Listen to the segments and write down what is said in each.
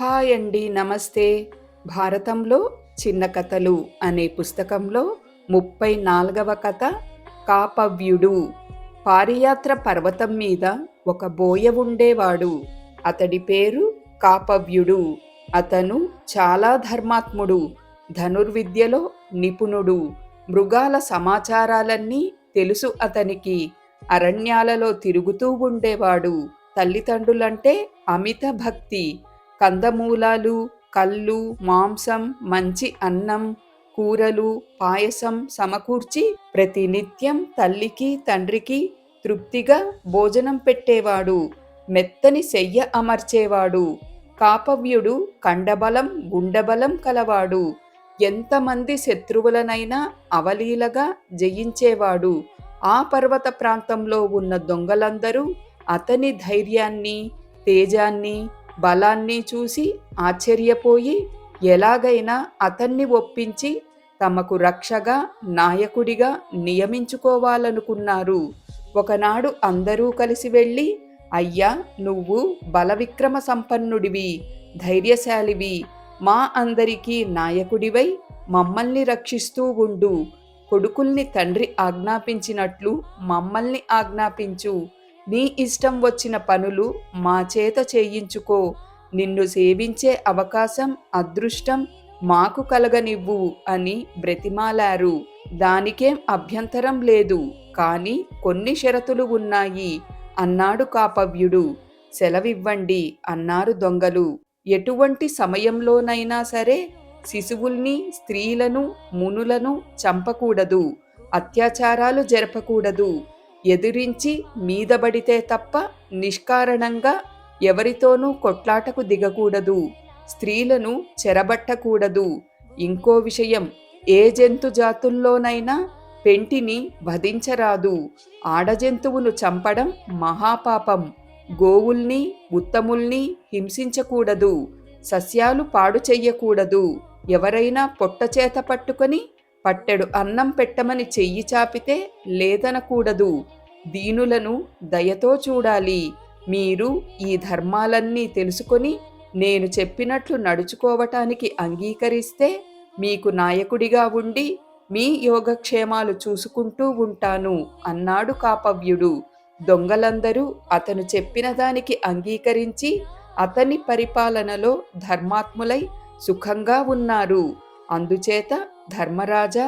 Hi అండి నమస్తే. భారతంలో చిన్న కథలు అనే పుస్తకంలో ముప్పై నాలుగవ కథ కాపవ్యుడు. పారియాత్ర పర్వతం మీద ఒక బోయ ఉండేవాడు. అతడి పేరు కాపవ్యుడు. అతను చాలా ధర్మాత్ముడు ధనుర్విద్యలో నిపుణుడు. మృగాల సమాచారాలన్నీ తెలుసు అతనికి. అరణ్యాలలో తిరుగుతూ ఉండేవాడు. తల్లిదండ్రులంటే అమిత భక్తి. కందమూలాలు కళ్ళు మాంసం మంచి అన్నం కూరలు పాయసం సమకూర్చి ప్రతినిత్యం తల్లికి తండ్రికి తృప్తిగా భోజనం పెట్టేవాడు. మెత్తని శయ్య అమర్చేవాడు. కాపవ్యుడు కండబలం గుండబలం కలవాడు. ఎంతమంది శత్రువులనైనా అవలీలగా జయించేవాడు. ఆ పర్వత ప్రాంతంలో ఉన్న దొంగలందరూ అతని ధైర్యాన్ని తేజాన్ని బలాన్ని చూసి ఆశ్చర్యపోయి ఎలాగైనా అతన్ని ఒప్పించి తమకు రక్షగా నాయకుడిగా నియమించుకోవాలనుకున్నారు. ఒకనాడు అందరూ కలిసి వెళ్ళి అయ్యా నువ్వు బలవిక్రమ సంపన్నుడివి ధైర్యశాలివి మా అందరికీ నాయకుడివై మమ్మల్ని రక్షిస్తూ ఉండు. కొడుకుల్ని తండ్రి ఆజ్ఞాపించినట్లు మమ్మల్ని ఆజ్ఞాపించు. నీ ఇష్టం వచ్చిన పనులు మా చేత చేయించుకో. నిన్ను సేవించే అవకాశం అదృష్టం మాకు కలగనివ్వు అని బ్రతిమాలారు. దానికేం అభ్యంతరం లేదు. కాని కొన్ని షరతులు ఉన్నాయి. అన్నాడు కాపవ్యుడు. సెలవివ్వండి అన్నారు దొంగలు. ఎటువంటి సమయంలోనైనా సరే శిశువుల్ని స్త్రీలను మునులను చంపకూడదు. అత్యాచారాలు జరపకూడదు. ఎదిరించి మీదబడితే తప్ప నిష్కారణంగా ఎవరితోనూ కొట్లాటకు దిగకూడదు. స్త్రీలను చెరబట్టకూడదు. ఇంకో విషయం ఏ జంతు జాతుల్లోనైనా పెంటిని వధించరాదు. ఆడజంతువును చంపడం మహాపాపం. గోవుల్ని ఉత్తముల్ని హింసించకూడదు. సస్యాలు పాడు చెయ్యకూడదు. ఎవరైనా పొట్టచేత పట్టుకొని పట్టెడు అన్నం పెట్టమని చెయ్యి చాపితే లేదనకూడదు. దీనులను దయతో చూడాలి. మీరు ఈ ధర్మాలన్నీ తెలుసుకొని నేను చెప్పినట్లు నడుచుకోవటానికి అంగీకరిస్తే మీకు నాయకుడిగా ఉండి మీ యోగక్షేమాలు చూసుకుంటూ ఉంటాను అన్నాడు కాపవ్యుడు. దొంగలందరూ అతను చెప్పిన దానికి అంగీకరించి అతని పరిపాలనలో ధర్మాత్ములై సుఖంగా ఉన్నారు. అందుచేత ధర్మరాజా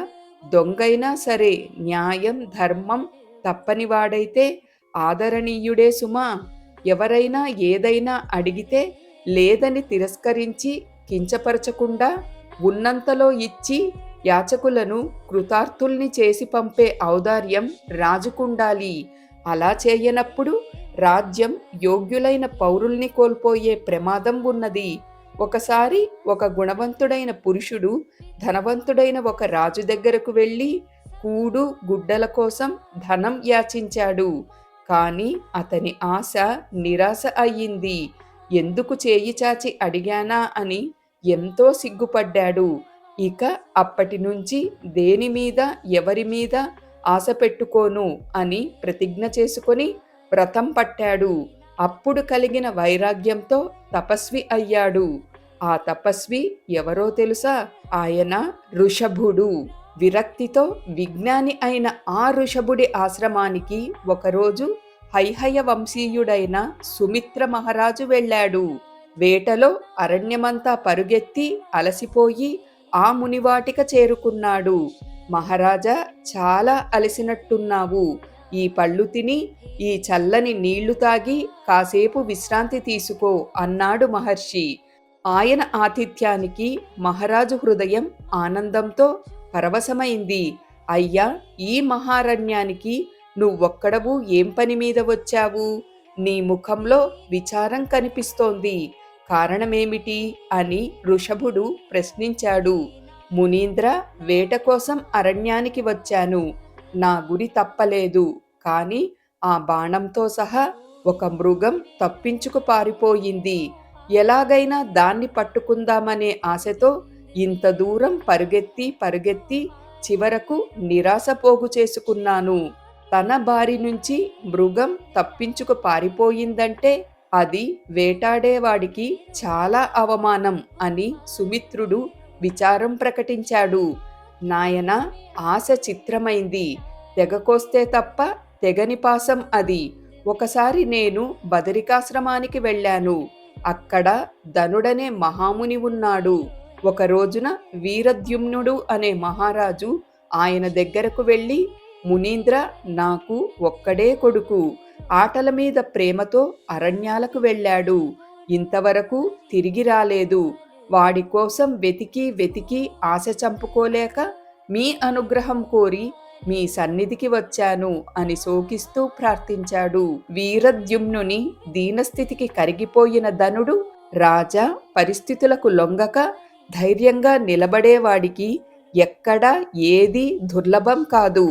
దొంగైనా సరే న్యాయం ధర్మం తప్పనివాడైతే ఆదరణీయుడే సుమా. ఎవరైనా ఏదైనా అడిగితే లేదని తిరస్కరించి కించపరచకుండా ఉన్నంతలో ఇచ్చి యాచకులను కృతార్థుల్ని చేసి పంపే ఔదార్యం రాజుకుండాలి. అలా చేయనప్పుడు రాజ్యం యోగ్యులైన పౌరుల్ని కోల్పోయే ప్రమాదం ఉన్నది. ఒకసారి ఒక గుణవంతుడైన పురుషుడు ధనవంతుడైన ఒక రాజు దగ్గరకు వెళ్ళి కూడు గుడ్డల కోసం ధనం యాచించాడు. కానీ అతని ఆశ నిరాశ అయ్యింది. ఎందుకు చేయి చాచి అడిగానా అని ఎంతో సిగ్గుపడ్డాడు. ఇక అప్పటి నుంచి దేని మీద ఎవరి మీద ఆశ పెట్టుకోను అని ప్రతిజ్ఞ చేసుకొని వ్రతం పట్టాడు. అప్పుడు కలిగిన వైరాగ్యంతో తపస్వి అయ్యాడు. ఆ తపస్వి ఎవరో తెలుసా? ఆయన ఋషభుడు. విరక్తితో విజ్ఞాని అయిన ఆ ఋషభుడి ఆశ్రమానికి ఒకరోజు హైహయ వంశీయుడైన సుమిత్ర మహారాజు వెళ్ళాడు. వేటలో అరణ్యమంతా పరుగెత్తి అలసిపోయి ఆ మునివాటిక చేరుకున్నాడు. మహారాజా చాలా అలసినట్టున్నావు. ఈ పళ్ళు తిని ఈ చల్లని నీళ్ళు తాగి కాసేపు విశ్రాంతి తీసుకో అన్నాడు మహర్షి. ఆయన ఆతిథ్యానికి మహారాజు హృదయం ఆనందంతో పరవశమైంది. అయ్యా ఈ మహారణ్యానికి నువ్వొక్కడవు ఏం పని మీద వచ్చావు? నీ ముఖంలో విచారం కనిపిస్తోంది. కారణమేమిటి? అని ఋషభుడు ప్రశ్నించాడు. మునీంద్ర వేట కోసం అరణ్యానికి వచ్చాను. నా గురి తప్పలేదు. కాని ఆ బాణంతో సహా ఒక మృగం తప్పించుకు పారిపోయింది. ఎలాగైనా దాన్ని పట్టుకుందామనే ఆశతో ఇంత దూరం పరుగెత్తి పరుగెత్తి చివరకు నిరాశ పోగు చేసుకున్నాను. తన బారి నుంచి మృగం తప్పించుకు పారిపోయిందంటే అది వేటాడేవాడికి చాలా అవమానం అని సుమిత్రుడు విచారం ప్రకటించాడు. నాయన ఆశ చిత్రమైంది. తెగకొస్తే తప్ప తెగని పాసం అది. ఒకసారి నేను బదరికాశ్రమానికి వెళ్ళాను. అక్కడ ధనుడనే మహాముని ఉన్నాడు. ఒక రోజున వీరద్యుమ్నుడు అనే మహారాజు ఆయన దగ్గరకు వెళ్ళి మునీంద్ర నాకు ఒక్కడే కొడుకు. ఆటల మీద ప్రేమతో అరణ్యాలకు వెళ్ళాడు. ఇంతవరకు తిరిగి రాలేదు. వాడి కోసం వెతికి వెతికి ఆశ చంపుకోలేక మీ అనుగ్రహం కోరి మీ సన్నిధికి వచ్చాను అని శోకిస్తూ ప్రార్థించాడు. వీరద్యుమ్నుని దీనస్థితికి కరిగిపోయిన ధనుడు రాజా పరిస్థితులకు లొంగక ధైర్యంగా నిలబడేవాడికి ఎక్కడ ఏది దుర్లభం కాదు.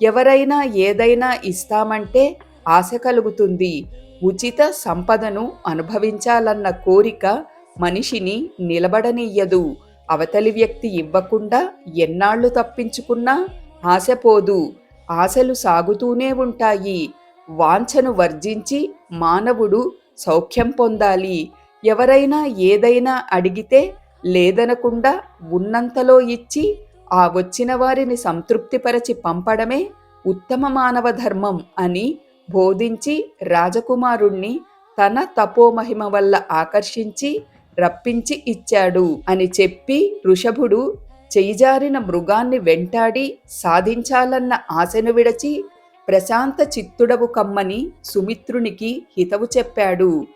ఎవరైనా ఏదైనా ఇస్తామంటే ఆశ కలుగుతుంది. ఉచిత సంపదను అనుభవించాలన్న కోరిక మనిషిని నిలబడనియ్యదు అవతలి వ్యక్తి ఇవ్వకుండా ఎన్నాళ్ళు తప్పించుకున్నా ఆశపోదు ఆశలు సాగుతూనే ఉంటాయి. వాంఛను వర్జించి మానవుడు సౌఖ్యం పొందాలి. ఎవరైనా ఏదైనా అడిగితే లేదనకుండా ఉన్నంతలో ఇచ్చి ఆ వచ్చిన వారిని సంతృప్తిపరచి పంపడమే ఉత్తమ మానవ ధర్మం అని బోధించి రాజకుమారుణ్ణి తన తపోమహిమ వల్ల ఆకర్షించి రప్పించి ఇచ్చాడు అని చెప్పి ఋషభుడు చేయిజారిన మృగాన్ని వెంటాడి సాధించాలన్న ఆశను విడచి ప్రశాంత చిత్తుడవు కమ్మని సుమిత్రునికి హితవు చెప్పాడు.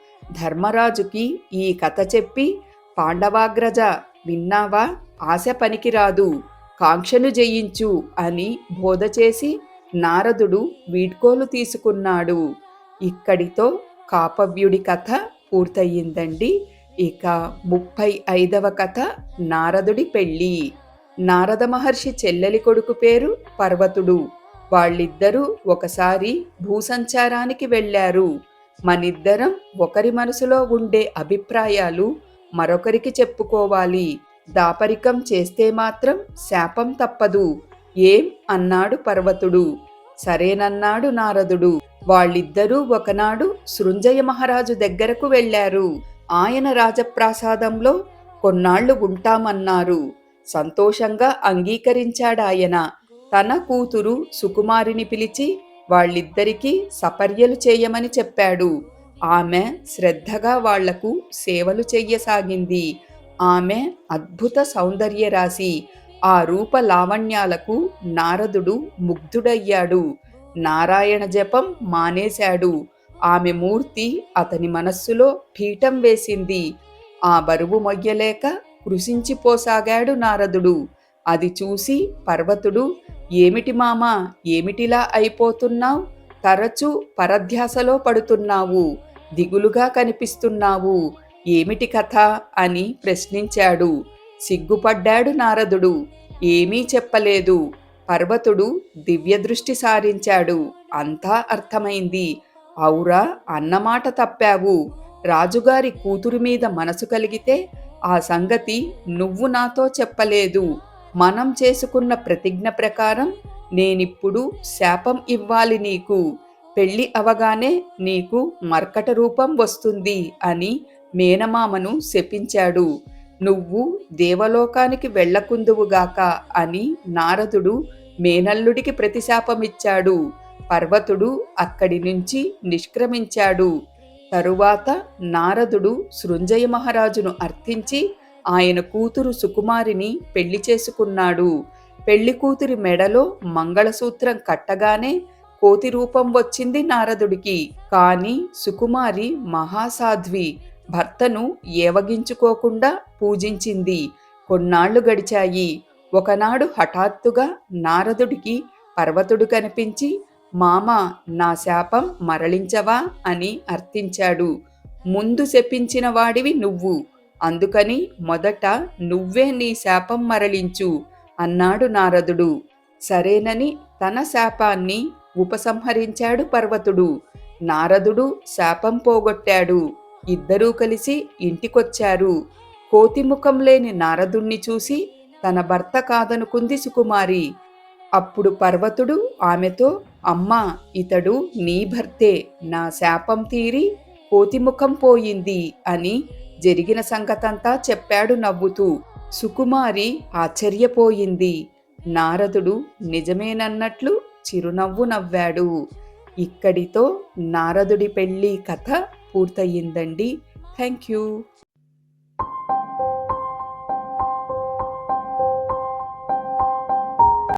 ధర్మరాజుకి ఈ కథ చెప్పి పాండవాగ్రజ విన్నావా? ఆశ పనికిరాదు. కాంక్షను జయించు అని బోధ చేసి నారదుడు వీడ్కోలు తీసుకున్నాడు. ఇక్కడితో కాపవ్యుడి కథ పూర్తయిందండి ఇక ముప్పై ఐదవ కథ నారదుడి పెళ్ళి. నారద మహర్షి చెల్లెలి కొడుకు పేరు పర్వతుడు. వాళ్ళిద్దరూ ఒకసారి భూసంచారానికి వెళ్ళారు. మనిద్దరం ఒకరి మనసులో ఉండే అభిప్రాయాలు మరొకరికి చెప్పుకోవాలి. దాపరికం చేస్తే మాత్రం శాపం తప్పదు. ఏం? అన్నాడు పర్వతుడు. సరేనన్నాడు నారదుడు. వాళ్ళిద్దరూ ఒకనాడు సృంజయ మహారాజు దగ్గరకు వెళ్ళారు. ఆయన రాజప్రాసాదంలో కొన్నాళ్ళు ఉంటామన్నారు. సంతోషంగా అంగీకరించాడాయన తన కూతురు సుకుమారిని పిలిచి వాళ్ళిద్దరికీ సపర్యలు చేయమని చెప్పాడు. ఆమె శ్రద్ధగా వాళ్ళకు సేవలు చెయ్యసాగింది. ఆమె అద్భుత సౌందర్య రాశి ఆ రూప లావణ్యాలకు నారదుడు ముగ్ధుడయ్యాడు. నారాయణ జపం మానేశాడు. ఆమె మూర్తి అతని మనస్సులో పీఠం వేసింది. ఆ బరువు మొయ్యలేక కృషించిపోసాగాడు నారదుడు. అది చూసి పర్వతుడు ఏమిటి మామా? ఏమిటిలా అయిపోతున్నావు? తరచూ పరధ్యాసలో పడుతున్నావు. దిగులుగా కనిపిస్తున్నావు. ఏమిటి కథ? అని ప్రశ్నించాడు. సిగ్గుపడ్డాడు నారదుడు. ఏమీ చెప్పలేదు. పర్వతుడు దివ్యదృష్టి సారించాడు. అంతా అర్థమైంది. ఔరా అన్నమాట తప్పావు. రాజుగారి కూతురు మీద మనసు కలిగితే ఆ సంగతి నువ్వు నాతో చెప్పలేదు. మనం చేసుకున్న ప్రతిజ్ఞ ప్రకారం నేనిప్పుడు శాపం ఇవ్వాలి నీకు. పెళ్ళి అవగానే నీకు మర్కట రూపం వస్తుంది అని మేనమామను శపించాడు. నువ్వు దేవలోకానికి వెళ్ళకుందువుగాక అని నారదుడు మేనల్లుడికి ప్రతిశాపమిచ్చాడు. పర్వతుడు అక్కడి నుంచి నిష్క్రమించాడు. తరువాత నారదుడు సృంజయ మహారాజును అర్థించి ఆయన కూతురు సుకుమారిని పెళ్ళి చేసుకున్నాడు. పెళ్ళి కూతురి మెడలో మంగళసూత్రం కట్టగానే కోతి రూపం వచ్చింది నారదుడికి. కాని సుకుమారి మహాసాధ్వి భర్తను ఏవగించుకోకుండా పూజించింది. కొన్నాళ్ళు గడిచాయి. ఒకనాడు హఠాత్తుగా నారదుడికి పర్వతుడు కనిపించి మామ నా శాపం మరలించవా? అని అర్థించాడు. ముందు శపించిన వాడివి నువ్వు. అందుకని మొదట నువ్వే నీ శాపం మరలించు అన్నాడు నారదుడు. సరేనని తన శాపాన్ని ఉపసంహరించాడు పర్వతుడు. నారదుడు శాపం పోగొట్టాడు. ఇద్దరూ కలిసి ఇంటికొచ్చారు. కోతిముఖం లేని నారదుణ్ణి చూసి తన భర్త కాదనుకుంది సుకుమారి. అప్పుడు పర్వతుడు ఆమెతో అమ్మా ఇతడు నీ భర్తే. నా శాపం తీరి కోతిముఖం పోయింది అని జరిగిన సంగతంతా చెప్పాడు నవ్వుతూ. సుకుమారి ఆశ్చర్యపోయింది. నారదుడు నిజమేనన్నట్లు చిరునవ్వు నవ్వాడు. ఇక్కడితో నారదుడి పెళ్ళి కథ పూర్తయిందండి థ్యాంక్ యూ